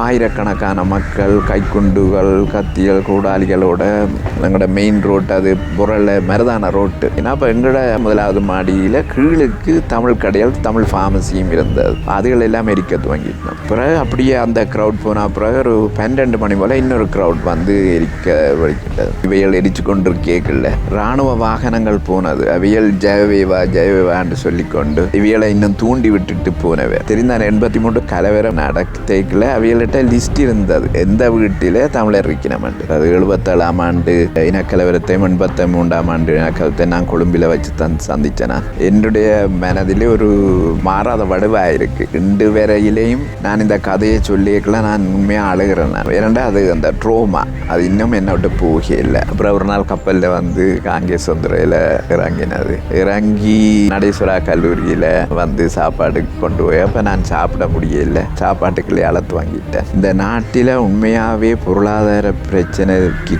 ஆயிரக்கணக்கான மக்கள் கைக்குண்டுகள் கத்திகள் கூடாளிகளோட எங்களோட மெயின் ரோட் அது புரள மருதான ரோட்டு ஏன்னா இப்போ எங்களோட முதலாவது மாடியில் கீழுக்கு தமிழ் கடைகள் தமிழ் ஃபார்மசியும் இருந்தது. அதுகள் எல்லாம் எரிக்க துவங்கிட்டோம். பிறகு அப்படியே அந்த க்ரௌட் போன பிறகு ஒரு பன்னெண்டு மணி போல் இன்னொரு க்ரௌட் வந்து எரிக்க வலிக்கிட்டது இவைகள் எரிச்சு கொண்டு கேட்கல இராணுவ வாகனங்கள் போனது. அவையல் ஜெயவேவா ஜெயவேவான்னு சொல்லிக்கொண்டு இவைகளை இன்னும் தூண்டி விட்டுட்டு போனவை. தெரிந்த எண்பத்தி மூன்று கலவரம் நடத்தைக்குள்ள அவைகள்கிட்ட லிஸ்ட் இருந்தது எந்த வீட்டில் தமிழர் இருக்கணுமெண்டு அது எழுபத்தேழாம் ஆண்டு இனக்கலவரத்தை எண்பத்தி மூன்றாம் ஆண்டு இனக்கலத்தை நான் கொழும்பில் வச்சு தான் சந்திச்சேன் என்னுடைய மனதிலே ஒரு மாறாத வடுவாக இருக்கு இன்று நான் இந்த கதையை சொல்லியிருக்கலாம் நான் உண்மையாக அழுகிறேன் நான் ஏனண்டா அது அந்த ட்ரோமா அது இன்னும் என்ன விட்டு போகவே இல்லை அப்புறம் ஒரு நாள் கப்பலில் வந்து காங்கேசந்துறையில் இறங்கினது இறங்கி நடேஸ்வரா கல்லூரியில் வந்து சாப்பாடு கொண்டு போய் அப்போ நான் சாப்பிட முடியல சாப்பாட்டுக்குள்ளே அழைத்து வாங்கிட்டேன் இந்த நாட்டில் உண்மையாகவே பொருளாதார பிரச்சனைக்கு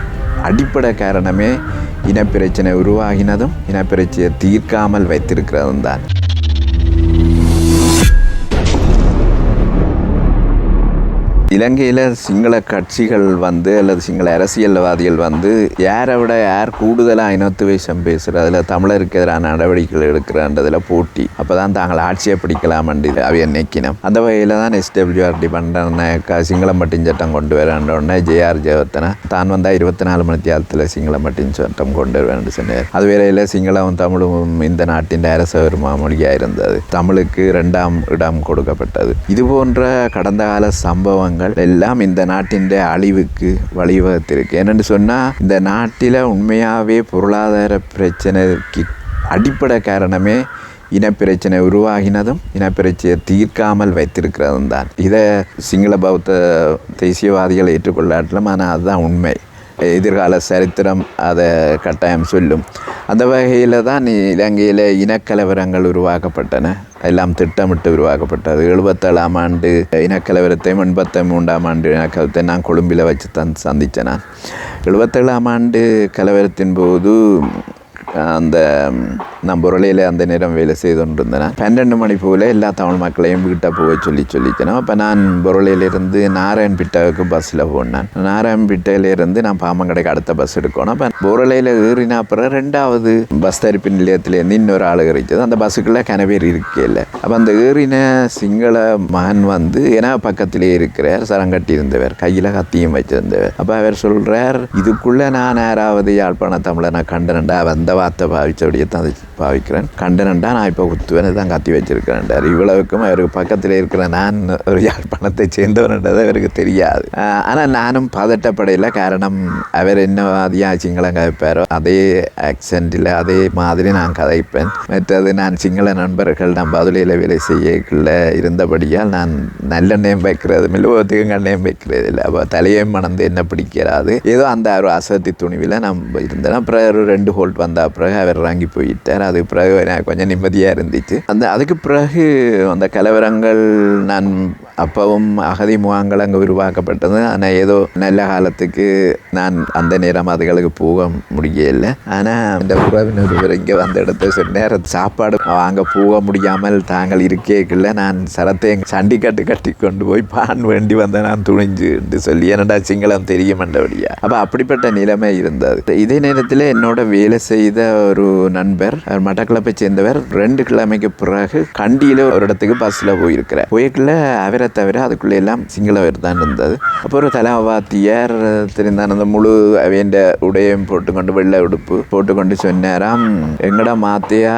அடிப்படை காரணமே இனப்பிரச்சனை உருவாகினதும் இனப்பிரச்சனையை தீர்க்காமல் வைத்திருக்கிறதும் தான். இலங்கையில் சிங்கள கட்சிகள் வந்து அல்லது சிங்கள அரசியல்வாதிகள் வந்து யாரை விட யார் கூடுதலாக இனத்துவேஷம் பேசுகிற அதில் தமிழருக்கு எதிரான நடவடிக்கைகள் எடுக்கிறன்றதில் போட்டி. அப்போ தான் தாங்கள் ஆட்சியை பிடிக்கலாமண்டு அவைய நினைக்கணும் அந்த வகையில் தான் எஸ்டபிள்யூஆர்டி பண்ணுற சிங்களம் மட்டின் சட்டம் கொண்டு வரேன்ற உடனே ஜேஆர் ஜெயவர்த்தனை தான் வந்தால் இருபத்தி நாலு மணி தியாலத்தில் சிங்களம் மட்டின் சட்டம் கொண்டு வருவேன் சொன்னார். அது வேலையில் சிங்களம் தமிழும் இந்த நாட்டின் அரச வருமா மொழியாக இருந்தது தமிழுக்கு ரெண்டாம் இடம் கொடுக்கப்பட்டது. இது போன்ற கடந்த கால சம்பவங்கள் எல்லாம் இந்த நாட்டின் அழிவுக்கு வழிவகுத்திருக்கு. என்னென்னு சொன்னால் இந்த நாட்டில் உண்மையாகவே பொருளாதார பிரச்சனைக்கு அடிப்படை காரணமே இனப்பிரச்சனை உருவாகினதும் இனப்பிரச்சனையை தீர்க்காமல் வைத்திருக்கிறதும் தான் இதை சிங்கள பௌத்த தேசியவாதிகள் ஏற்றுக்கொள்ளாட்டிலும் ஆனால் அதுதான் உண்மை. எதிர்கால சரித்திரம் அதை கட்டாயம் சொல்லும். அந்த வகையில் தான் இலங்கையில் இனக்கலவரங்கள் உருவாக்கப்பட்டன. எல்லாம் திட்டமிட்டு உருவாக்கப்பட்டது. எழுபத்தேழாம் ஆண்டு இனக்கலவரத்தையும் எண்பத்தி மூன்றாம் ஆண்டு இனக்கலவரத்தை நான் கொழும்பில் வச்சு தான் சந்தித்தேன் நான். எழுபத்தேழாம் ஆண்டு கலவரத்தின் போது அந்த நான் புரளையில் அந்த நேரம் வேலை செய்து கொண்டிருந்தேன் பன்னெண்டு மணி போல் எல்லா தமிழ் மக்களையும் வீட்டை போக சொல்லி சொல்லிக்கணும். அப்போ நான் புரளையிலிருந்து நாராயண்பிட்டாவுக்கு பஸ்ஸில் போனேன். நாராயண்பிட்டையிலேருந்து நான் பாமங்கடைக்கு அடுத்த பஸ் எடுக்கணும். அப்போ புரளையில் ஏறினா அப்புறம் ரெண்டாவது பஸ் தரிப்பு நிலையத்திலேருந்து இன்னொரு ஆள் ஏறிச்சது. அந்த பஸ்ஸுக்குள்ளே கனவேர் இருக்கே இல்லை அப்போ அந்த ஏறின சிங்கள மகன் வந்து ஏன்னா பக்கத்திலே இருக்கிறார். சரங்கட்டி இருந்தவர் கையில் கத்தியும் வச்சிருந்தவர். அப்போ அவர் சொல்கிறார் இதுக்குள்ளே நான் யாராவது யாழ்ப்பாண நான் கண்டனண்டா? அந்த வார்த்தை பாவித்தபடியே தான் அதை பாவிக்கிறேன் கண்டனண்டா நான் இப்போ குத்துவேன் தான் கத்தி வச்சிருக்கிறேன்டார் இவ்வளவுக்கும் அவருக்கு பக்கத்தில் இருக்கிற நான் ஒரு யாழ்ப்பாணத்தை சேர்ந்தவன்ன்றது அவருக்கு தெரியாது ஆனால் நானும் பதட்டப்படையில் காரணம் அவர் என்ன வாதியாக சிங்களம் கதைப்பாரோ அதே ஆக்சண்டில் அதே மாதிரி நான் கதைப்பேன் மற்றது நான் சிங்கள நண்பர்கள் நான் பதுளையில் வேலை செய்யக்குள்ள இருந்தபடியால் நான் நல்லெண்ணெயம் வைக்கிறது இல்லை ஒத்துக்கும் கண்ணையும் வைக்கிறது இல்லை அப்போ தலையும் மணந்து என்ன பிடிக்கிறாது ஏதோ அந்த ஒரு அசதி துணிவில் நான் இருந்தேன் அப்புறம் ஒரு ரெண்டு ஹோல்ட் வந்தால் வந்த பிறகு அவர் இறங்கி போயிட்டார். அதுக்கு பிறகு எனக்கு கொஞ்சம் நிம்மதியாக இருந்துச்சு. அந்த அதுக்கு பிறகு அந்த கலவரங்கள் நான் அப்பவும் அகதி முகாங்கள் அங்கே உருவாக்கப்பட்டது. ஆனால் ஏதோ நல்ல காலத்துக்கு நான் அந்த நேரம் அதுகளுக்கு போக முடியல. ஆனால் இந்த உறவினர் ஒருவர் இங்கே வந்த இடத்த சொன்னார் சாப்பாடு வாங்க போக முடியாமல் தாங்கள் இருக்கேக்கில்ல. நான் சரத்தை சண்டிக்கட்டு கட்டி கொண்டு போய் பான் வேண்டி வந்த நான் துணிஞ்சு என்று சொல்லி என்னடா சிங்களம் தெரியுமென்றபடியா அப்போ அப்படிப்பட்ட நிலைமை இருந்தது. இதே நேரத்தில் என்னோட வேலை செய்த ஒரு நண்பர் அவர் மட்டக்களப்பை சேர்ந்தவர். ரெண்டு கிழமைக்கு பிறகு கண்டியில் ஒரு இடத்துக்கு பஸ்ஸில் போயிருக்கிறார். போயிருக்கல அவர் தவிர அதுக்குள்ளே எல்லாம் சிங்களவர் தான் இருந்தது. அப்போ ஒரு தலைவாத்தியார் தெரிந்தான் அந்த முழு அவையண்ட உடையும் போட்டுக்கொண்டு வெள்ளை உடுப்பு போட்டுக்கொண்டு சொன்னாராம். எங்கடா மாத்தியா?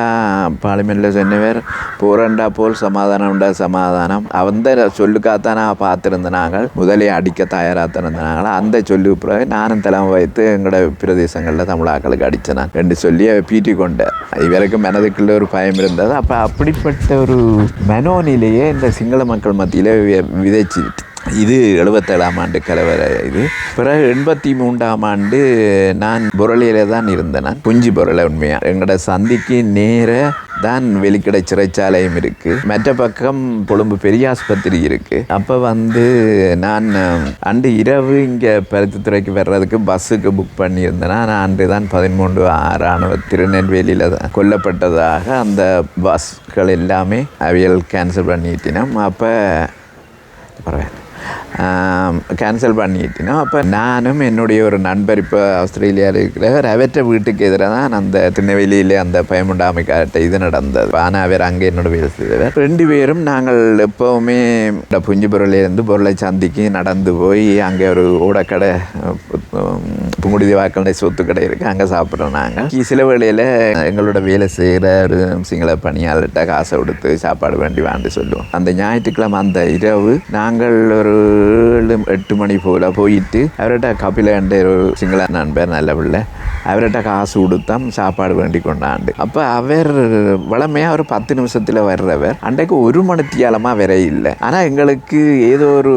பார்லிமெண்ட்டில் சொன்னவர். போரண்டா போல் சமாதானம் உண்டா? சமாதானம். அந்த சொல்லுக்காத்தான் நான் பார்த்துருந்த நாங்கள் முதலே அடிக்க தயாராக இருந்தாங்களா அந்த சொல்லு பிறகு நானும் தலைமை வைத்து எங்களோட பிரதேசங்களில் தமிழாக்களுக்கு அடித்தனான். நான் ரெண்டு சொல்லி பீட்டி கொண்டேன் இவருக்கு மனதுக்குள்ள ஒரு பயம் இருந்தது. அப்போ அப்படிப்பட்ட ஒரு மனோநிலையே இந்த சிங்கள மக்கள் மத்தியில் விதைச்சி இது எழுபத்தேழாம் ஆண்டு கலவர இது. பிறகு எண்பத்தி மூன்றாம் ஆண்டு நான் புரளியில் தான் இருந்தேன் நான். குஞ்சு புரளை உண்மையாக எங்களோட சந்திக்கு நேர தான் வெளிக்கடை சிறைச்சாலையும் இருக்குது மற்ற பக்கம் கொழும்பு பெரிய ஆஸ்பத்திரி இருக்குது அப்போ வந்து நான் அன்று இரவு இங்கே பருத்தித்துறைக்கு வர்றதுக்கு பஸ்ஸுக்கு புக் பண்ணியிருந்தேன்னா நான் அன்று தான் பதிமூன்று ஆறானவ திருநெல்வேலியில் தான் கொல்லப்பட்டதாக அந்த பஸ்கள் எல்லாமே அவியல் கேன்சல் பண்ணிட்டினோம் அப்போ பரவாயில்ல கேன்சல் பண்ணிட்டினோம் அப்போ நானும் என்னுடைய ஒரு நண்பர் இப்போ ஆஸ்திரேலியாவில் இருக்கிறவர் அவற்ற வீட்டுக்கு எதிராக தான் அந்த திருநெல்வேலியில் அந்த பயமுண்டாமைக்காட்ட இது நடந்தது ஆனால் அவர் அங்கே என்னோட வேலை செய்தவர் ரெண்டு பேரும் நாங்கள் எப்போவுமே புஞ்சி புஞ்சு பொருளை சந்திக்கு நடந்து போய் அங்கே ஒரு ஓடக்கடை புங்குடி வாக்களுடைய சொத்து கடை இருக்குது அங்கே சாப்பிட்றோம் நாங்கள் சில வேளையில் எங்களோட வேலை செய்கிற ஒரு சிங்கள பணியாளர்கிட்ட காசை கொடுத்து சாப்பாடு வேண்டி வாண்டு சொல்லுவோம். அந்த ஞாயிற்றுக்கிழமை அந்த இரவு நாங்கள் ஒரு ஏழு எட்டு மணி போல் போயிட்டு அவர்கிட்ட கபிலன்ற ஒரு சிங்கள நண்பர் நல்ல பிள்ளை அவர்கிட்ட காசு கொடுத்தோம் சாப்பாடு வேண்டி கொண்டாண்டு. அப்போ அவர் வளமையாக ஒரு பத்து நிமிஷத்தில் வர்றவர். அன்றைக்கு ஒரு மணித்தியாலமாக வர இல்லை. ஆனால் எங்களுக்கு ஏதோ ஒரு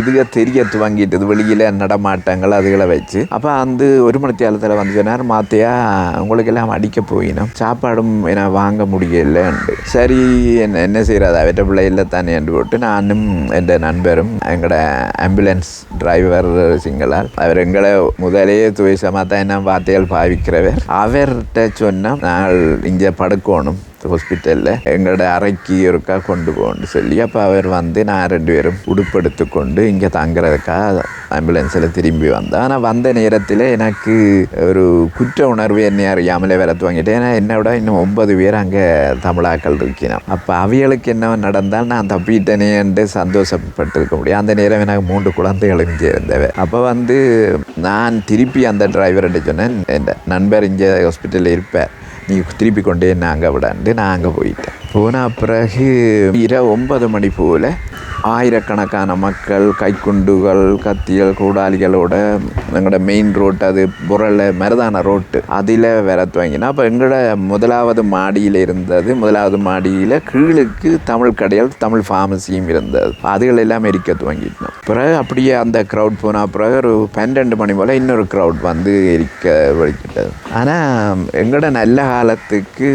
இதுக தெரிய துவங்கிட்டது. வெளியில் நடமாட்டங்கள் அதுகளை வச்சு. அப்போ அந்த ஒரு மணித்தியாலத்தில் வந்து சொன்னார் மாத்தையா உங்களுக்கு எல்லாம் அடிக்க போயினோம். சாப்பாடும் என்ன வாங்க முடியலன்ட்டு. சரி என்ன என்ன செய்கிறது அவற்ற பிள்ளை இல்லை தானே? என்று போட்டு நானும் என் நண்பரும் எங்களோட ஆம்புலன்ஸ் டிரைவர் சிங்களால் அவர் எங்களை முதலே துவைசமாக தான் என்ன வார்த்தைகள் பாவிக்கிறவர். அவர்கிட்ட சொன்னால் நாங்கள் இங்கே படுக்கணும். ஹாஸ்பிட்டலில் எங்களோட அறைக்கு ஒருக்கா கொண்டு போகணும்னு சொல்லி அப்போ அவர் வந்து நான் ரெண்டு பேரும் உடுப்படுத்து கொண்டு இங்கே தங்குறதுக்காக ஆம்புலன்ஸில் திரும்பி வந்தேன் ஆனால் வந்த நேரத்தில் எனக்கு ஒரு குற்ற உணர்வு என்னை அறியாமலே வர துவங்கிட்டேன் ஏன்னா என்னை விட இன்னும் ஒன்பது பேர் அங்கே தமிழாக்கள் இருக்கணும் அப்போ அவிகளுக்கு என்ன நடந்தால் நான் தப்பிட்டேனேன்ட்டு சந்தோஷப்பட்டிருக்க முடியும் அந்த நேரம் எனக்கு மூன்று குழந்தைகளும் சேர்ந்தவை அப்போ வந்து நான் திருப்பி அந்த டிரைவர்கிட்ட சொன்னேன் என் நண்பர் இங்கே ஹாஸ்பிட்டலில் இருப்பேன் நீ திருப்பி கொண்டே நான் அங்கே விடாண்டு நான் அங்கே போயிட்டேன் போன பிறகு இரவு ஒன்பது மணி போல் ஆயிரக்கணக்கான மக்கள் கைக்குண்டுகள் கத்திகள் கூடாளிகளோட எங்களோட மெயின் ரோட் அது புரள மருதான ரோட்டு அதில் வேற துவங்கினா அப்போ எங்களோட முதலாவது மாடியில் இருந்தது. முதலாவது மாடியில் கீழுக்கு தமிழ் கடையில் தமிழ் ஃபார்மசியும் இருந்தது. அதுகள் எல்லாம் எரிக்க துவங்கிட்டோம் பிறகு அப்படியே அந்த க்ரௌட் போனால் பிறகு ஒரு பன்னெண்டு மணி போல் இன்னொரு க்ரௌட் வந்து எரிக்க வலிக்கிட்டது ஆனால் எங்களோட நல்ல காலத்துக்கு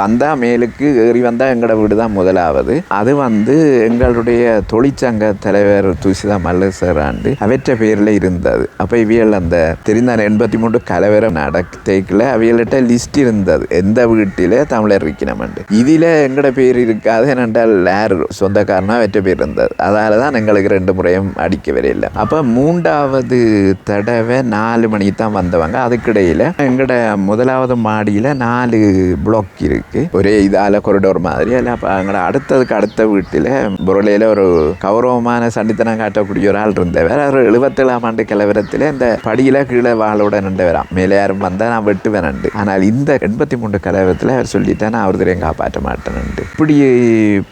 வந்தால் மேலுக்கு ஏறி வந்தால் எங்களோட வீடு தான் முதலாவது. அது வந்து எங்களுடைய தொழிற்சங்க தலைவர் துசிதா மல்லசர் ஆண்டு அவற்ற பேரில் இருந்தது. அப்போ இவியல் அந்த தெரிந்த எண்பத்தி மூன்று கலவரம் நடத்தைக்குள்ள அவியல்கிட்ட லிஸ்ட் இருந்தது. எந்த வீட்டில் தமிழர் இருக்கணும்ண்டு இதில் எங்களோட பேர் இருக்காது என்னென்றால் லேர் சொந்தக்காரனா அவற்ற பேர் இருந்தது. அதால தான் எங்களுக்கு ரெண்டு முறையும் அடிக்க வரையில்லை அப்போ மூன்றாவது தடவை நாலு மணிக்கு தான் வந்தவங்க. அதுக்கிடையில் எங்களோட முதலாவது மாடியில் நாலு பிளாக் இருக்குது ஒரே இதால் கொரிடோர் மாதிரி அதில் அப்போ எங்களோட அடுத்ததுக்கு அடுத்த வீட்டில் பொருளையில் ஒரு கௌரவமான சண்டித்தனம் காட்டக்கூடிய ஒரு ஆள் இருந்தவர் அவர் எழுபத்தேழாம் ஆண்டு கிளவரத்தில் இந்த படியில் கீழே வாழோட நின்றவராம் மேலே யாரும் வந்தால் நான் வெட்டுவேன் ஆனால் இந்த எண்பத்தி மூன்று கலவரத்தில் அவர் சொல்லிட்டேன் நான் அவர் தெரியும் காப்பாற்ற மாட்டேன் இப்படி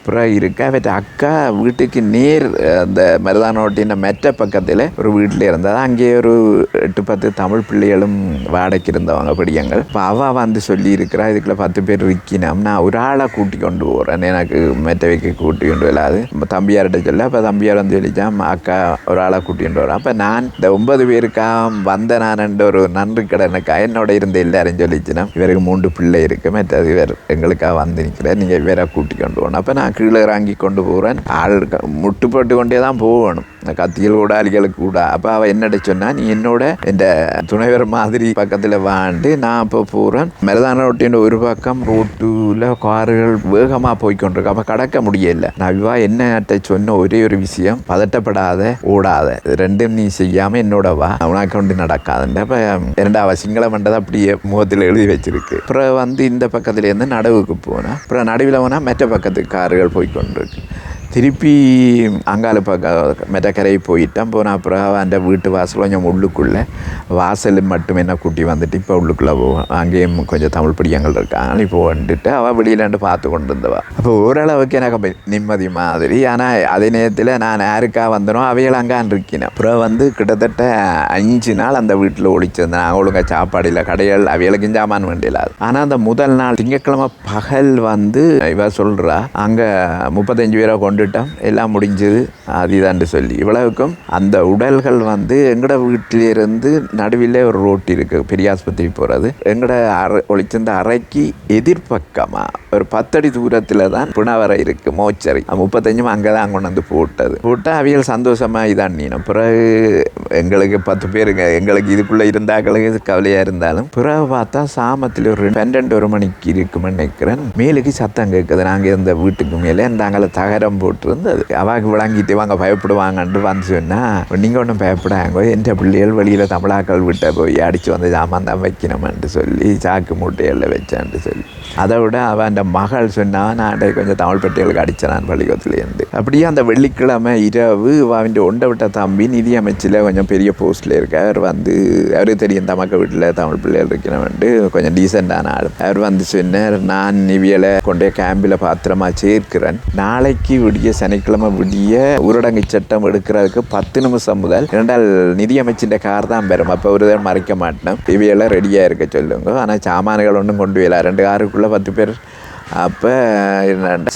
புற இருக்க அவற்ற அக்கா வீட்டுக்கு நேர் அந்த மருதானோட்டின் மெட்ட பக்கத்தில் ஒரு வீட்டில் இருந்தால் அங்கே ஒரு எட்டு பத்து தமிழ் பிள்ளைகளும் வாடகைக்கு இருந்தவங்க பிடியங்கள் இப்போ அவள் வந்து சொல்லி இருக்கிறா இதுக்குள்ள பத்து பேர் இருக்கணும் நான் ஒரு ஆளை கூட்டி கொண்டு போகிறேன் எனக்கு மெட்டவைக்கு கூட்டி கொண்டு வராது தம்பியார்கிட்ட சொல்ல அப்போ தம்பியார் வந்து சொல்லிச்சான் அக்கா ஒரு ஆளை கூட்டிகிட்டு வரேன் அப்போ நான் இந்த ஒன்பது பேருக்கா வந்த நான் ஒரு நன்றி கடனுக்கா என்னோட இருந்த எல்லாரும் சொல்லிச்சுனா இவருக்கு மூன்று பிள்ளை இருக்குது மற்றது இவர் எங்களுக்காக வந்து நிற்கிறேன் நீங்கள் இவரை கூட்டி கொண்டு போகணும் அப்போ நான் கீழே இறங்கி கொண்டு போகிறேன் ஆள் முட்டுப்பட்டு கொண்டே தான் போகணும் கத்திகள் கூட அலிகளுக்கு கூட அப்போ அவள் என்னட்ட சொன்னால் நீ என்னோட இந்த துணைவர் மாதிரி பக்கத்தில் வாண்டு நான் இப்போ போகிறேன் மெரதான ரோட்டின் ஒரு பக்கம் ரோட்டில் கார்கள் வேகமாக போய்கொண்டிருக்கு அப்போ கடக்க முடியல. நான் இவா என்ன சொன்ன ஒரே ஒரு விஷயம் பதட்டப்படாத ஓடாத. ரெண்டும் நீ செய்யாமல் என்னோட வா. உனக்கு கொண்டு நடக்காதுன்ற அப்போ இரண்டாவது சிங்கள மண்டதை அப்படியே முகத்தில் எழுதி வச்சிருக்கு. அப்புறம் வந்து இந்த பக்கத்துலேருந்து நடவுக்கு போனேன் அப்புறம் நடுவில் போனால் மற்ற பக்கத்துக்கு கார்கள் போய்கொண்டிருக்கு திருப்பி அங்கால பக்கம் மெட்டக்கரை போயிட்டேன். போனால் அப்புறம் அந்த வீட்டு வாசல் கொஞ்சம் உள்ளுக்குள்ளே வாசல் மட்டும் என்ன கூட்டி வந்துட்டு இப்போ உள்ளுக்குள்ளே போவோம் அங்கேயும் கொஞ்சம் தமிழ் பிடியங்கள் இருக்காங்க இப்போ வந்துட்டு அவள் வெளியிலாண்டு பார்த்து கொண்டு இருந்தவா அப்போ ஓரளவுக்கு எனக்கு நிம்மதி மாதிரி. ஆனால் அதே நேரத்தில் நான் யாருக்கா வந்தனோ அவைகள் அங்கான் இருக்கினேன் அப்புறம் வந்து கிட்டத்தட்ட அஞ்சு நாள் அந்த வீட்டில் ஒழிச்சிருந்தேன் நான் ஒழுங்காக சாப்பாடு இல்லை கடைகள் அவைகளுக்கும் சாமான் வேண்டியலாது ஆனால் அந்த முதல் நாள் திங்கட்கிழமை பகல் வந்து இவ சொல்கிறா அங்கே முப்பத்தஞ்சு பேரை கொண்டு கொண்டுட்டோம். எல்லாம் முடிஞ்சது. அதுதான்ட்டு சொல்லி. இவ்வளவுக்கும் அந்த உடல்கள் வந்து எங்களோட வீட்டிலிருந்து நடுவில் ஒரு ரோட்டு இருக்குது பெரிய ஆஸ்பத்திரி போகிறது எங்களோட அரை ஒழிச்சிருந்த அறைக்கு எதிர்பக்கமாக ஒரு பத்தடி தூரத்தில் தான் புனவரை இருக்குது மோச்சரி. முப்பத்தஞ்சும் அங்கே தான் கொண்டு வந்து போட்டது. போட்டால் அவியல் சந்தோஷமாக இதான் நீனும். பிறகு எங்களுக்கு பத்து பேருங்க. எங்களுக்கு இதுக்குள்ளே இருந்தாக்களுக்கு கவலையாக இருந்தாலும் பிறகு பார்த்தா சாமத்தில் ஒரு பன்னெண்டு ஒரு மணிக்கு இருக்குமென்னு நினைக்கிறேன். மேலுக்கு சத்தம் கேட்குது. நாங்கள் இருந்த வீட்டுக்கு மேலே நாங்கள் தகரம் போட்டிருந்து அது. அவாக்கு விளங்கிட்டு வாங்க பயப்படுவாங்கன்ட்டு வந்து சொன்னால் நீங்கள் ஒன்றும் பயப்படாங்க. எந்த பிள்ளைகள் வெளியில் தமிழாக்கள் விட்ட போய் அடித்து வந்து ஜாமான் தான் வைக்கணுமென்ட்டு சொல்லி சாக்கு மூட்டைகளில் வச்சான்ட்டு சொல்லி. அதை விட அவன் அந்த மகள் சொன்னால் நான் கொஞ்சம் தமிழ் பெட்டிகளுக்கு அடித்தான் பள்ளிக்கூடத்துலேருந்து. அப்படியே அந்த வெள்ளிக்கிழமை இரவு அவன் ஒண்டை விட்ட தம்பி நிதி அமைச்சில் கொஞ்சம் பெரிய போஸ்ட்டில் இருக்க அவர் வந்து அவருக்கு தெரியும் தமக்க வீட்டில் தமிழ் பிள்ளைகள் இருக்கணும்ட்டு கொஞ்சம் டீசெண்டான ஆள். அவர் வந்து சொன்னார் நான் நிவியலை கொண்டே கேம்பில் பாத்திரமா சேர்க்கிறேன். நாளைக்கு விடி விடிய சனிக்கிழமை விடிய ஊரடங்கு சட்டம் எடுக்கிறதுக்கு பத்து நிமிஷம் முதல் இரண்டால் நிதி கார் தான் பெறும். அப்போ ஒரு தான் மறைக்க மாட்டேன். இவையெல்லாம் ரெடியாக இருக்க சொல்லுங்க. ஆனால் சாமான்கள் ஒன்றும் கொண்டு வரல. ரெண்டு காருக்குள்ளே பத்து பேர். அப்போ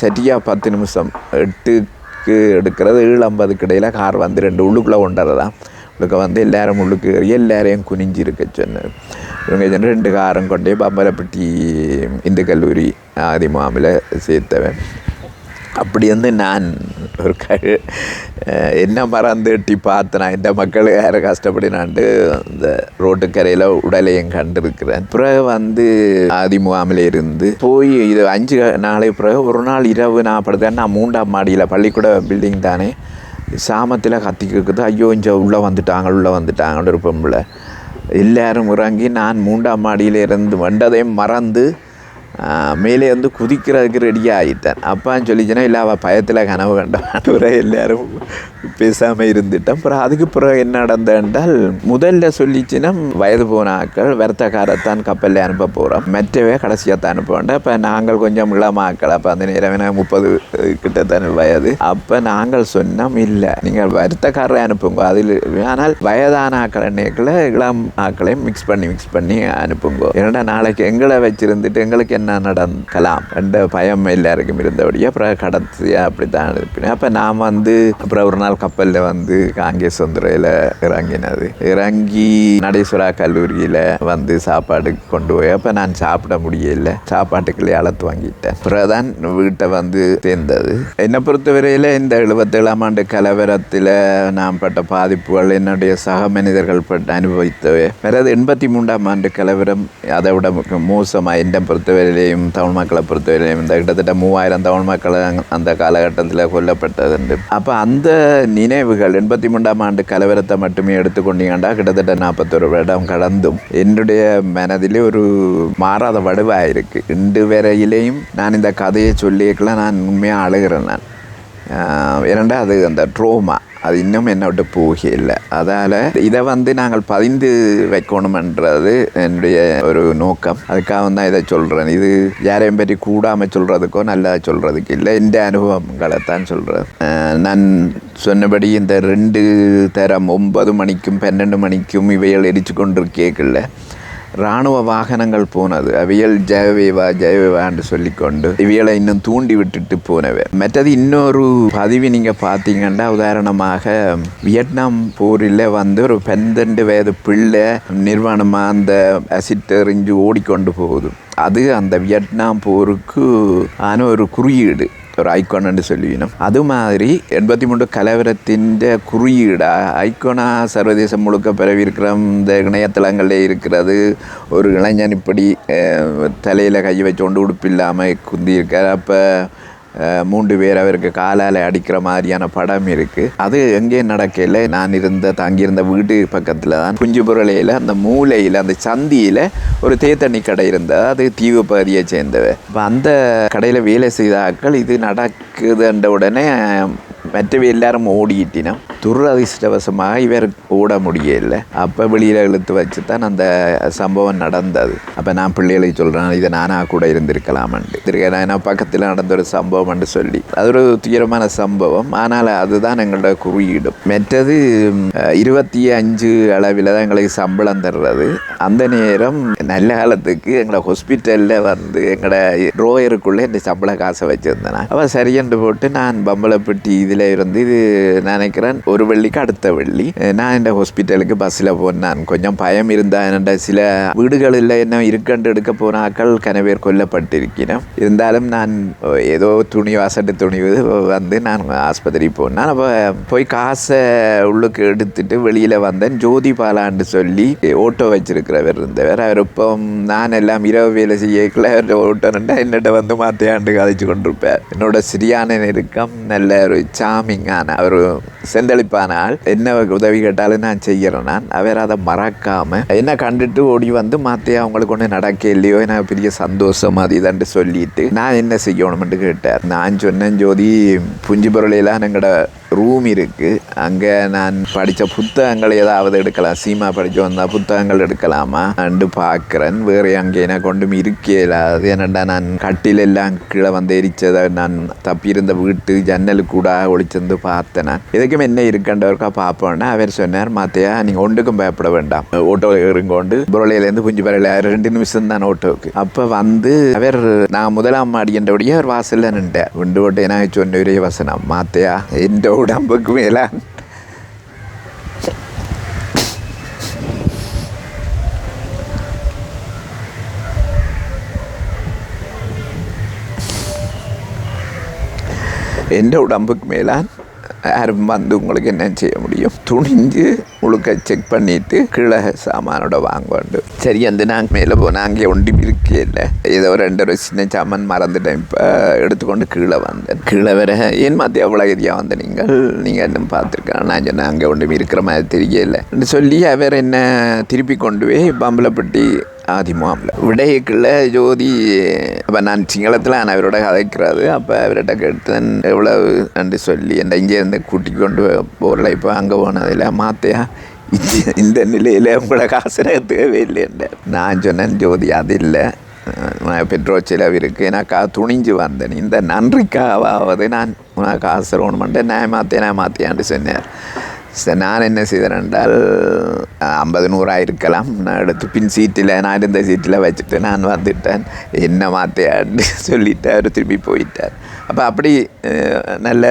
சரியாக பத்து நிமிஷம். எட்டுக்கு எடுக்கிறது ஏழு ஐம்பதுக்கு இடையில் கார் வந்து ரெண்டு உள்ளுக்குள்ளே கொண்டுறதான் உள்ளுக்க வந்து எல்லாரும் உள்ளுக்கு எல்லாரையும் குனிஞ்சு இருக்க சொன்னார் இவங்க சொன்ன ரெண்டு காரம் கொண்டே பம்பரப்பட்டி இந்து கல்லூரி ஆதிமாமில் சேர்த்தவன். அப்படி வந்து நான் ஒரு க என்ன மறந்து எட்டி பார்த்தேன் இந்த மக்கள் யாரை கஷ்டப்படினான்ட்டு இந்த ரோட்டுக்கரையில் உடலையும் கண்டிருக்கிறேன். பிறகு வந்து ஆதிமுகாமில் இருந்து போய் இது அஞ்சு நாளை பிறகு ஒரு நாள் இரவு நான் படுத்தேன் நான் மூன்றாம் மாடியில் பள்ளிக்கூட பில்டிங் தானே சாமத்தில் கத்தி கேட்குது ஐயோ இங்கே உள்ளே வந்துட்டாங்க உள்ளே வந்துட்டாங்கன்னு ஒரு பொம்பளை. எல்லாரும் இறங்கி நான் மூன்றாம் மாடியில் இருந்து வந்ததையும் மறந்து மேலே வந்து குதிக்கிறதுக்கு ரெடி ஆகிட்டேன் அப்பான்னு சொல்லிச்சுன்னா இல்லை அவள் பயத்தில் கனவு கண்டான் பிறகு எல்லாரும் பேசாமல் இருந்துட்டேன் அப்புறம் அதுக்கு பிறகு என்ன நடந்தென்றால் முதல்ல சொல்லிச்சுன்னா வயது போன ஆக்கள் வருத்தக்காரத்தான் கப்பலில் அனுப்ப போகிறோம் மற்றவே கடைசியாக தான் அனுப்ப வேண்டாம் இப்போ நாங்கள் கொஞ்சம் இளமாக்கள் அப்போ அந்த நேரம் எனக்கு முப்பது கிட்டத்தட்ட வயது அப்போ நாங்கள் சொன்னோம் இல்லை நீங்கள் வருத்தக்காரரை அனுப்புங்க அதில் ஆனால் வயதான ஆக்கள் அன்னைக்குள்ள இளம் ஆக்களையும் மிக்ஸ் பண்ணி மிக்ஸ் பண்ணி அனுப்புங்க ஏன்னா நாளைக்கு எங்களை வச்சுருந்துட்டு எங்களுக்கு என்ன நடக்கலாம்? என்ற பயம் எல்லாருக்கும் இருந்தபடியே அப்புறம் கடைசியாக அப்படி தான் அனுப்பினேன் அப்போ நான் வந்து அப்புறம் ஒரு நாள் கப்பலில் வந்து காங்கேசந்துறையில் இறங்கினது. இறங்கி நடேஸ்வரா கல்லூரியில் வந்து சாப்பாடு கொண்டு போய் அப்போ நான் சாப்பிட முடியல. சாப்பாட்டுக்குள்ளே அளத்து வாங்கிட்டேன். அப்புறம் தான் வீட்டை வந்து சேர்ந்தது என்னை பொறுத்தவரையில் இந்த எழுபத்தேழாம் ஆண்டு கலவரத்தில் நான் பட்ட பாதிப்புகள் என்னுடைய சக மனிதர்கள் பட்டு அனுபவித்தவை. பிறகு எண்பத்தி மூன்றாம் ஆண்டு கலவரம் அதை விட மோசமாக என்னை பொறுத்தவரையிலையும் தமிழ் மக்களை பொறுத்தவரையிலையும் இந்த கிட்டத்தட்ட மூவாயிரம் தமிழ் மக்கள் அந்த காலகட்டத்தில் கொல்லப்பட்டதுண்டு அப்போ அந்த நினைவுகள் எண்பத்தி மூன்றாம் ஆண்டு கலவரத்தை மட்டுமே எடுத்துக்கொண்டீங்கன்னா கிட்டத்தட்ட நாற்பத்தொரு வருடம் கடந்தும் என்னுடைய மனதிலே ஒரு மாறாத வடுவாக இருக்கு இன்று வரையிலையும் நான் இந்த கதையை சொல்லியிருக்கலாம் நான் உண்மையாக அழுகிறேன் நான் இரண்டாவது அந்த ட்ரோமா அது இன்னும் என்ன விட்டு போகல அதால் இதை வந்து நாங்கள் பதிந்து வைக்கணுமன்றது என்னுடைய ஒரு நோக்கம். அதுக்காக தான் இதை சொல்கிறேன் இது யாரையும் பற்றி கூடாமல் சொல்கிறதுக்கோ நல்லா சொல்கிறதுக்கு இல்லை. இந்த அனுபவங்களை தான் சொல்கிறேன் நான் சொன்னபடி இந்த ரெண்டு தரம் ஒன்பது மணிக்கும் பன்னெண்டு மணிக்கும் இவைகள் எரிச்சு கொண்டிருக்கேக்கல இராணுவ வாகனங்கள் போனது. அவியல் ஜெயவேவா ஜெயவேவான்னு சொல்லிக்கொண்டு இவியலை இன்னும் தூண்டி விட்டுட்டு போனவை மற்றது இன்னொரு பதிவு நீங்கள் பார்த்தீங்கன்னா உதாரணமாக வியட்நாம் போரில் வந்து ஒரு பன்னெண்டு வயது பிள்ளை நிர்வாணமாக அந்த அசிட் எறிஞ்சு ஓடிக்கொண்டு போகுது. அது அந்த வியட்நாம் போருக்கு ஆன ஒரு குறியீடு. ஒரு ஐக்கான்னு சொல்லுவினோம் அது மாதிரி எண்பத்தி மூன்று கலவரத்தின் குறியீடா ஐக்கோனா சர்வதேசம் முழுக்க பரவி இருக்கிற இந்த இணையதளங்களில் இருக்கிறது. ஒரு இளைஞன் இப்படி தலையில் கை வச்சு கொண்டு உடுப்பு இல்லாமல் குந்தி இருக்கார் அப்போ மூன்று பேர் அவருக்கு காலால் அடிக்கிற மாதிரியான படம் இருக்குது அது எங்கே நடக்கல. நான் இருந்த தங்கியிருந்த வீட்டு பக்கத்தில் தான் குஞ்சுபுரலையில் அந்த மூலையில் அந்த சந்தியில் ஒரு தேத்தண்ணி கடை இருந்தது. அது தீவு பகுதியை சேர்ந்தவ. இப்போ அந்த கடையில் வேலை செய்த ஆட்கள் இது நடக்குதுன்ற உடனே மற்றவை எல்லாரும் ஓடிட்டினோம் துரதிர்ஷ்டவசமாக இவர் ஓட முடியல. அப்போ வெளியில் இழுத்து வச்சு தான் அந்த சம்பவம் நடந்தது. அப்போ நான் பிள்ளைகளுக்கு சொல்கிறேன் இதை நானாக கூட இருந்திருக்கலாமன்ட்டு. இருக்கேன் நான் பக்கத்தில் நடந்த ஒரு சம்பவம்னு சொல்லி. அது ஒரு துயரமான சம்பவம். ஆனால் அதுதான் எங்களோட குறியீடு. மற்றது இருபத்தி அஞ்சு அளவில் தான் எங்களுக்கு சம்பளம் தர்றது. அந்த நேரம் நல்ல காலத்துக்கு எங்களை ஹாஸ்பிட்டலில் வந்து எங்களோட ரோயருக்குள்ளே இந்த சம்பள காசை வச்சுருந்தேன். அப்போ சரியண்டு போட்டு நான் பம்பளப்பட்டி இதில் இருந்து இது நினைக்கிறேன் ஒரு வெள்ளிக்கு அடுத்த வெள்ளி நான் இந்த ஹாஸ்பிட்டலுக்கு பஸ்ஸில் போனேன் கொஞ்சம் பயம் இருந்தால் என்னோட சில வீடுகளில் என்ன இருக்கண்டு எடுக்க போனாக்கள் கனவேர் கொல்லப்பட்டிருக்கிறேன் இருந்தாலும் நான் ஏதோ துணி வாசட்டு துணி வந்து நான் ஆஸ்பத்திரி போனேன் அப்போ போய் காசை உள்ளுக்கு எடுத்துட்டு வெளியில் வந்தேன் ஜோதி பாலான்னு சொல்லி ஓட்டோ வச்சிருக்கிறவர் இருந்தவர் அவர் இப்போ நான் எல்லாம் இரவு வேலை செய்யக்குள்ள அவர் ஓட்டோன்ட்டா என்னட்ட வந்து மாத்தையாண்டு கதைச்சு கொண்டிருப்பார் என்னோட சரியான நெருக்கம் நல்ல ஒரு சாமிங்கான ஒரு செந்தளிப்பானால் என்ன உதவி கேட்டாலும் நான் செய்கிறேன் நான் அவர் அதை மறக்காமல் என்ன கண்டுட்டு ஓடி வந்து மாத்தையா அவங்களுக்கு ஒன்று நடக்க இல்லையோ? எனக்கு பெரிய சந்தோஷம் அது இதன்று சொல்லிட்டு நான் என்ன செய்யணும்னு கேட்டார் நான் சொன்னேன் ஜோதி புஞ்சி பொருளையெல்லாம் எங்களோட ரூம் இருக்குது அங்கே நான் படித்த புத்தகங்கள் ஏதாவது எடுக்கலாம். சீமா படித்து வந்தால் புத்தகங்கள் எடுக்கலாமா? அண்டு பார்க்குறேன் வேறு அங்கே என்ன கொண்டும் இருக்கே அது என்னடா நான் கட்டிலெல்லாம் கீழே வந்து எரிச்சதை நான் தப்பியிருந்த வீட்டு ஜன்னல் கூட ஒழிச்சிருந்து பார்த்தேன் நான். இதுக்கும் என்ன இருக்கண்டவருக்கா பார்ப்போன்னா அவர் சொன்னார் மாத்தையா நீங்கள் ஒன்றுக்கும் பயப்பட வேண்டாம். ஓட்டோவில் இருங்கோண்டு புரளையிலேருந்து புஞ்சு பரல ரெண்டு நிமிஷம் தான் ஓட்டோவுக்கு அப்போ வந்து அவர் நான் முதலாம் மாடிக்கின்றபடியே அவர் வாசலில் நின்றார் விண்டு ஓட்டு எனக்கு சொன்ன ஒரே வசனம் மாத்தையா எந்த உடம்புக்கு மேல എൻ്റെ உடம்புக்கு மேலான் யாரும் வந்து உங்களுக்கு என்ன செய்ய முடியும் துணிஞ்சு முழுக்க செக் பண்ணிட்டு கீழே சாமானோட வாங்க சரி அந்த நாங்கள் மேலே போனால் அங்கே ஒண்டி இருக்கே இல்லை ஏதோ ரெண்டு ஒரு சின்ன சாமான் மறந்துட்டேன் இப்போ எடுத்துக்கொண்டு கீழே வந்தேன் கீழே வர ஏன் மாற்றி அவ்வளோ ஏரியா வந்த நீங்கள் நீங்கள் என்ன பார்த்துருக்கேன் நான் சொன்னேன் அங்கே ஒன்றும் இருக்கிற மாதிரி தெரியல சொல்லி அவர் என்ன திருப்பி கொண்டு போய் பம்பலப்பட்டி ஆதிமாமில் விடயக்குள்ள ஜோதி அப்போ நான் சிங்களத்தில் நான் அவரோட கதைக்கிறது. அப்போ அவர்கிட்ட கேட்டேன் எவ்வளவு நன்றி சொல்லி என்னை இங்கேருந்து கூட்டி கொண்டு போகல இப்போ அங்கே போனதில் மாத்தையா? இந்த- இந்த நிலையில் உங்களோட காசு எனக்கு தேவையில்லைன்ற நான் சொன்னேன் ஜோதி அது இல்லை. நான் பெட்ரோல் செலவு இருக்குது எனக்காக துணிஞ்சு வந்தேன். இந்த நன்றிக்காவது நான் உனக்கு காசு பண்ணிட்டேன். நான் மாற்றேன் நான் மாற்றியான்னு சொன்னேன் நான் என்ன செய்தேன் என்றால் ஐம்பது நூறாக இருக்கலாம் நான் எடுத்து பின் சீட்டில் நான் இருந்த சீட்டில் வச்சுட்டு நான் வந்துட்டேன். என்ன மாற்றியான்னு சொல்லிட்டு அவர் திருப்பி போயிட்டார். அப்போ அப்படி நல்ல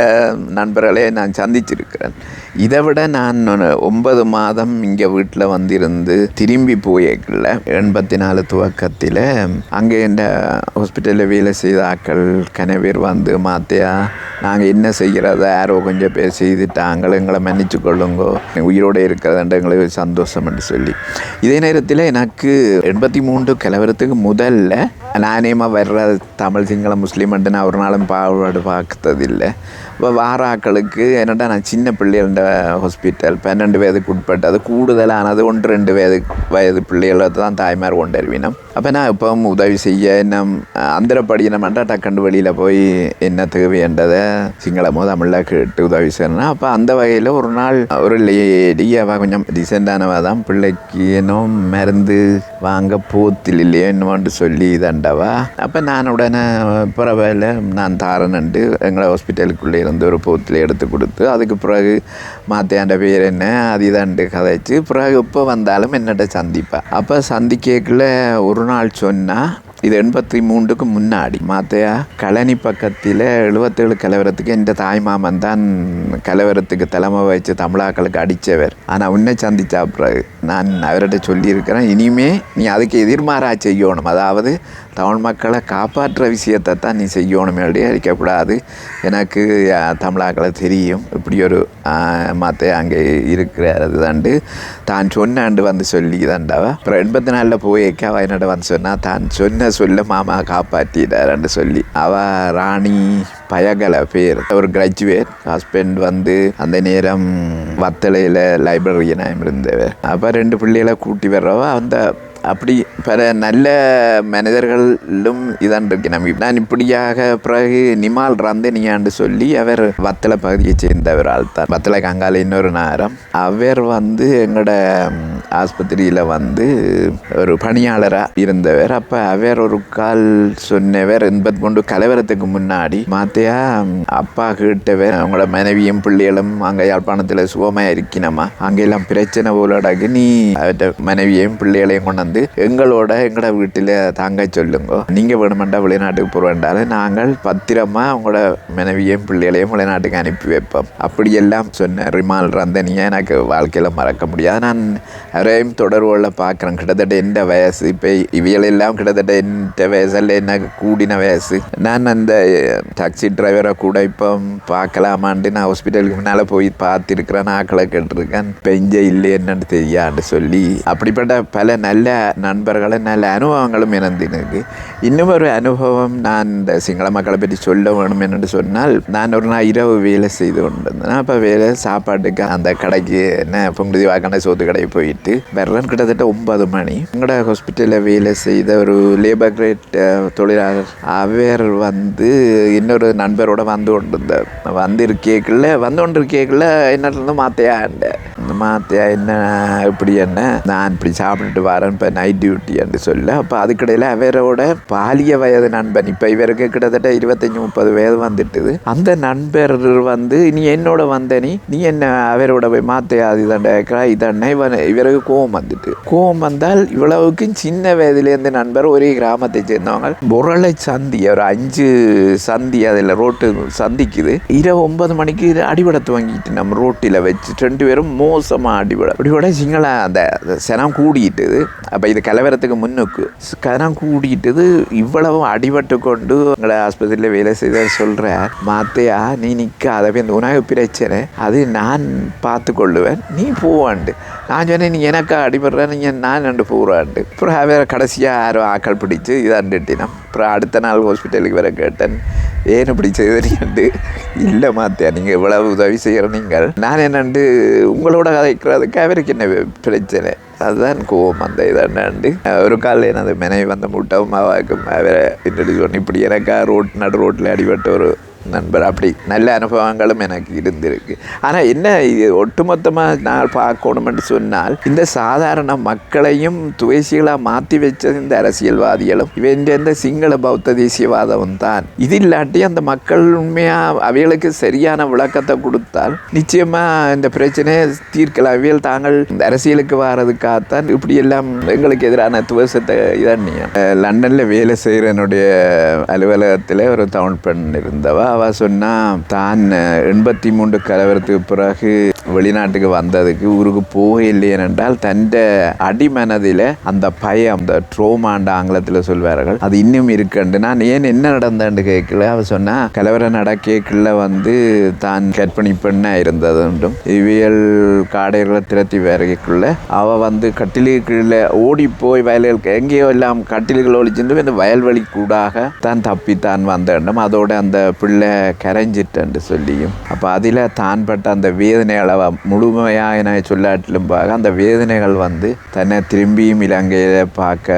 நண்பர்களே நான் சந்திச்சிருக்கிறேன். இதை விட நான் ஒன்பது மாதம் இங்கே வீட்டில் வந்திருந்து திரும்பி போயக்குள்ள எண்பத்தி நாலு துவக்கத்தில் அங்கே இந்த ஹாஸ்பிட்டலில் வேலை செய்த ஆக்கள் கனவேர் வந்து மாத்தையா நாங்கள் என்ன செய்கிறத யாரோ கொஞ்சம் பேர் செய்துட்டாங்களோ எங்களை மன்னிச்சு கொள்ளுங்கோ. உயிரோடு இருக்கிறதுன்ற எங்களுக்கு சந்தோஷம் என்று சொல்லி. இதே நேரத்தில் எனக்கு எண்பத்தி மூன்று கலவரத்துக்கு முதல்ல நானேமா வர்ற தமிழ் சிங்கள முஸ்லீம்ன்ட்டு நான் ஒரு நாளும் பாகுபாடு பார்த்ததில்லை. இப்போ வாராக்களுக்கு என்னடா நான் சின்ன பிள்ளைகள ஹாஸ்பிட்டல் பன்னெண்டு வயதுக்கு உட்பட்டது கூடுதலானது ஒன்று ரெண்டு வயது வயது பிள்ளைகளை தான் தாய்மார் கொண்டு வருவினம் அப்போ நான் எப்பவும் உதவி செய்ய என்ன அந்தரப்படி நம்மண்டா டக்குண்டு வெளியில் போய் என்ன தேவைன்றதை சிங்களமோ தமிழில் கேட்டு உதவி செய்யணும் அப்போ அந்த வகையில் ஒரு நாள் ஒரு லேடி அவள் கொஞ்சம் ரீசெண்டானவ தான் பிள்ளைக்கு என்னோ மருந்து வாங்க போத்தில் இல்லையோ என்னமோன்னு சொல்லி இதண்டவா அப்போ நான் உடனே பிறவையில் நான் தாரணுன்ட்டு எங்களை ஹாஸ்பிட்டலுக்குள்ளே இருந்து ஒரு போத்தில் எடுத்து கொடுத்து அதுக்கு பிறகு மாத்தையாண்ட பேர் என்ன அது இதாண்டு கதைச்சு பிறகு இப்போ வந்தாலும் என்னட்ட சந்திப்பா. அப்போ சந்திக்கல ஒரு நாள் சொன்னால் இது எண்பத்தி மூன்றுக்கு முன்னாடி. மாத்தையா கழனி பக்கத்தில் எழுபத்தேழு கலவரத்துக்கு என் தாய் மாமன் தான் கலவரத்துக்கு தலைமை வச்சு தமிழாக்களுக்கு அடித்தவர். ஆனால் உன்னை சந்திச்சா பிறகு. நான் அவர்கிட்ட சொல்லியிருக்கிறேன். இனிமே நீ அதுக்கு எதிர்மாறாக செய்யணும். அதாவது தமிழ் மக்களை காப்பாற்றுற விஷயத்தை தான் நீ செய்யணும். அப்படியே அழிக்கக்கூடாது எனக்கு தமிழாக்களை தெரியும். இப்படி ஒரு மாத்தை அங்கே இருக்கிறது தாண்டு. தான் சொன்னாண்டு வந்து சொல்லி தாண்டாவா. அப்புறம் எண்பத்தி நாலில் போயிருக்கா அவள் என்னோட வந்து சொன்னால் தான் சொன்ன சொல்ல மாமா காப்பாற்றிட்டாருன்னு சொல்லி. அவள் ராணி பயகல பேர். ஒரு கிராஜுவேட் ஹஸ்பண்ட் வந்து அந்த நேரம் வத்தலையில் லைப்ரரியனாக இருந்தவர் அப்போ ரெண்டு பிள்ளைகளை கூட்டி வர்றவா அந்த அப்படி பல நல்ல மனிதர்களும் இதான் இருக்கு நம்ம நான் இப்படியாக பிறகு நிமால் ரந்தனியாண்டு சொல்லி அவர் வத்தலை பகுதியை சேர்ந்தவர் ஆள் தான் வத்தலை கங்கால இன்னொரு நேரம் அவர் வந்து எங்களோட ஆஸ்பத்திரியில் வந்து ஒரு பணியாளராக இருந்தவர். அப்போ அவர் ஒரு கால் சொன்னவர் எண்பத்தி மூன்று கலவரத்துக்கு முன்னாடி மாத்தையா அப்பா கிட்டவர் அவங்களோட மனைவியும் பிள்ளைகளும் அங்கே யாழ்ப்பாணத்தில் சுகமாக இருக்கணுமா? அங்கெல்லாம் பிரச்சனை போலடாக்கு. நீ அவர்கிட்ட மனைவியையும் பிள்ளைகளையும் கொண்டு வந்து எங்களோட எங்களோட வீட்டில் தாங்க சொல்லுங்க. நீங்கள் வேணுமெண்டா வெளிநாட்டுக்கு போக வேண்டாலும் நாங்கள் பத்திரமா அவங்களோட மனைவியையும் பிள்ளைகளையும் வெளிநாட்டுக்கு அனுப்பி வைப்போம். அப்படியெல்லாம் சொன்ன ரிமால் ரந்தனியை எனக்கு வாழ்க்கையில் மறக்க முடியாது. நான் அவரையும் தொடர்புகளில் பார்க்குறேன் கிட்டத்தட்ட எந்த வயசு இப்போ இவைகளெல்லாம் கிட்டத்தட்ட எந்த வயசில் என்ன கூடின வயசு நான் அந்த டாக்ஸி டிரைவரை கூட இப்போ பார்க்கலாமான்ட்டு நான் ஹாஸ்பிட்டலுக்கு முன்னால் போய் பார்த்துருக்குறேன் ஆக்களை கேட்டிருக்கேன் பெஞ்ச இல்லை என்னன்னு தெரியான்னு சொல்லி அப்படிப்பட்ட பல நல்ல நண்பர்களும் நல்ல அனுபவங்களும் எனக்கு இன்னும் ஒரு அனுபவம் நான் இந்த சிங்கள மக்களை பற்றி சொல்ல வேணும் என்று சொன்னால் நான் ஒரு நாள் இரவு வேலை செய்து கொண்டிருந்தேன் அப்போ வேலை சாப்பாட்டுக்கு அந்த கடைக்கு என்ன பொங்குதி வாக்கான சோத்து கடைக்கு போயிட்டு வரலன்னு கிட்டத்தட்ட ஒன்பது மணி. எங்களோட ஹாஸ்பிட்டலில் வேலை செய்த ஒரு லேபர் கிரேட் தொழிலாளர் அவர் வந்து இன்னொரு நண்பரோட வந்து கொண்டிருந்தார். வந்து இருக்கேக்குள்ள வந்து கொண்டு இருக்கேக்குள்ள என்ன இருந்து மாத்தையாண்ட மாத்தையா என்ன இப்படி என்ன? நான் இப்படி சாப்பிட்டுட்டு வரேன் இப்போ நைட் டியூட்டி என்று சொல்ல அப்போ அதுக்கிடையில் அவரோட பாலிய வயது நண்பன் இப்போ இவருக்கு கிட்டத்தட்ட இருபத்தஞ்சி முப்பது வயது வந்துட்டுது. அந்த நண்பர் வந்து நீ என்னோட வந்த நீ நீ என்ன அவரோட போய் மாத்தையா? அது இதாண்டா இதண்ணா இவன் இவருக்கு கோவம் வந்துட்டு. கோவம் வந்தால் இவ்வளவுக்கும் சின்ன வயதுலேருந்து நண்பர் ஒரே கிராமத்தை சேர்ந்தவங்க. பொருளை சந்தி ஒரு அஞ்சு சந்தி அதில் ரோட்டு சந்திக்குது. இரவு ஒன்பது மணிக்கு இது அடிபட துவங்கிட்டு நம்ம ரோட்டில் வச்சு ரெண்டு பேரும் மோசமாக அடிபட அடிபட சிங்கள அந்த சனம் கூடிட்டுது. அப்போ இது கலவரத்துக்கு முன்னுக்கு. கனம் கூடிட்டுது இவ்வளவு அடிபட்டு கொண்டு எங்களை ஆஸ்பத்திரியில் வேலை செய்த சொல்கிற மாத்தையா நீ நிற்காத இந்த உணவு பிரச்சனை. அது நான் பார்த்து கொள்ளுவேன் நீ போவாண்டு. நான் சொன்னேன் நீ எனக்கா அடிபடுற? நீங்கள் நான் ரெண்டு பூராண்டு. அப்புறம் வேறு கடைசியாக யாரும் ஆக்கள் பிடிச்சி இதாண்டுட்டினோம் அப்புறம் அடுத்த நாள் ஹாஸ்பிட்டலுக்கு வர கேட்டேன் ஏன் இப்படி செய்தீங்கண்டு இல்லை மாத்தியா நீங்கள் இவ்வளவு உதவி செய்கிற நீங்கள். நான் என்னண்டு உங்களோட கதைக்கிறதுக்கு அவருக்கு என்ன பிரச்சனை? அதுதான் கோவம் அந்த இதாண்டாண்டு ஒரு காலில் எனது மனைவி வந்த முட்டவும் அவருக்கு அவரை இன்ட்ரடியூஸ் பண்ணி இப்படி எனக்கா ரோட் நடு ரோட்டில் அடிபட்ட ஒரு நண்பர். அப்படி நல்ல அனுபவங்களும் எனக்கு இருந்திருக்கு ஆனால் என்ன இது ஒட்டுமொத்தமாக நான் பார்க்கணுமென்று சொன்னால் இந்த சாதாரண மக்களையும் துவேசிகளாக மாற்றி வச்சது இந்த அரசியல்வாதிகளும் இவன் இந்த சிங்கள பௌத்த தேசியவாதம் தான் இது இல்லாட்டி அந்த மக்கள் உண்மையாக அவைகளுக்கு சரியான விளக்கத்தை கொடுத்தால் நிச்சயமாக இந்த பிரச்சனையை தீர்க்கலாம் அவியல் தாங்கள் இந்த அரசியலுக்கு வர்றதுக்காகத்தான் இப்படி எல்லாம் எங்களுக்கு எதிரான துவசத்தை இதான் லண்டனில் வேலை செய்கிறனுடைய அலுவலகத்தில் ஒரு தமிழ் பெண் இருந்தவா அவ சொன்னா தான் எண்பத்தி மூன்று கலவரத்துக்கு பிறகு வெளிநாட்டுக்கு வந்ததுக்கு ஊருக்கு போக இல்லையென்றால் தன்ட அடிமனதில் அந்த பயம் அந்த ட்ரோமாண்ட ஆங்கிலத்தில் சொல்வார்கள் அது இன்னும் இருக்குண்டு நான் ஏன் என்ன நடந்தேன்னு கேட்கல. அவ சொன்னால் கலவரம் நடக்கல வந்து தான் கற்பனை பெண்ணாக இருந்ததுண்டும் இவியல் காடைகளை திரட்டி வரைக்குள்ள அவ வந்து கட்டிலுக்குள்ள ஓடி போய் வயல்களுக்கு எங்கேயோ எல்லாம் கட்டில்கள் ஒழிச்சுட்டு இந்த வயல்வெளி கூடாக தான் தப்பி தான் வந்தேண்டும் அதோட அந்த பிள்ளை கரைஞ்சிட்டேன்னு சொல்லியும் அப்போ அதில் தான் பட்ட அந்த வேதனைகளை அவ முழுமையாக என சொல்லாட்டிலும் பார்க்க அந்த வேதனைகள் வந்து தன்னை திரும்பியும் இலங்கையில் பார்க்க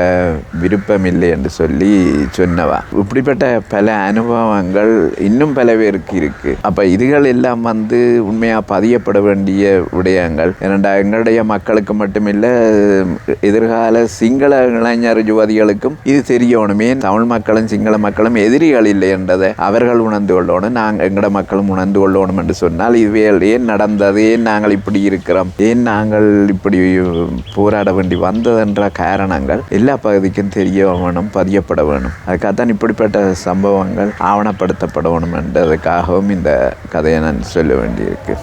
விருப்பமில்லை என்று சொல்லி சொன்னவா. இப்படிப்பட்ட பல அனுபவங்கள் இன்னும் பல பேருக்கு இருக்கு. அப்போ இதுகள் எல்லாம் வந்து உண்மையாக பதியப்பட வேண்டிய விடயங்கள். ஏனண்டா எங்களுடைய மக்களுக்கு மட்டுமில்லை எதிர்கால சிங்கள இளைஞர் யுவதிகளுக்கும் இது தெரியணுமே. தமிழ் மக்களும் சிங்கள மக்களும் எதிரிகள் இல்லை என்றதை அவர்கள் உணர்ந்து கொள்ளணும். நாங்கள் எங்களோட மக்களும் உணர்ந்து கொள்ளணும் என்று சொன்னால் இதுவே ஏன் நடந்தது? ஏன் நாங்கள் இப்படி இருக்கிறோம்? ஏன் நாங்கள் இப்படி போராட வேண்டி வந்ததென்ற காரணங்கள் எல்லா பகுதிக்கும் தெரிய வேணும் பதியப்பட வேணும். அதுக்காகத்தான் இப்படிப்பட்ட சம்பவங்கள் ஆவணப்படுத்தப்பட வேணும் என்றதுக்காகவும் இந்த கதையை நான் சொல்ல வேண்டியிருக்கு.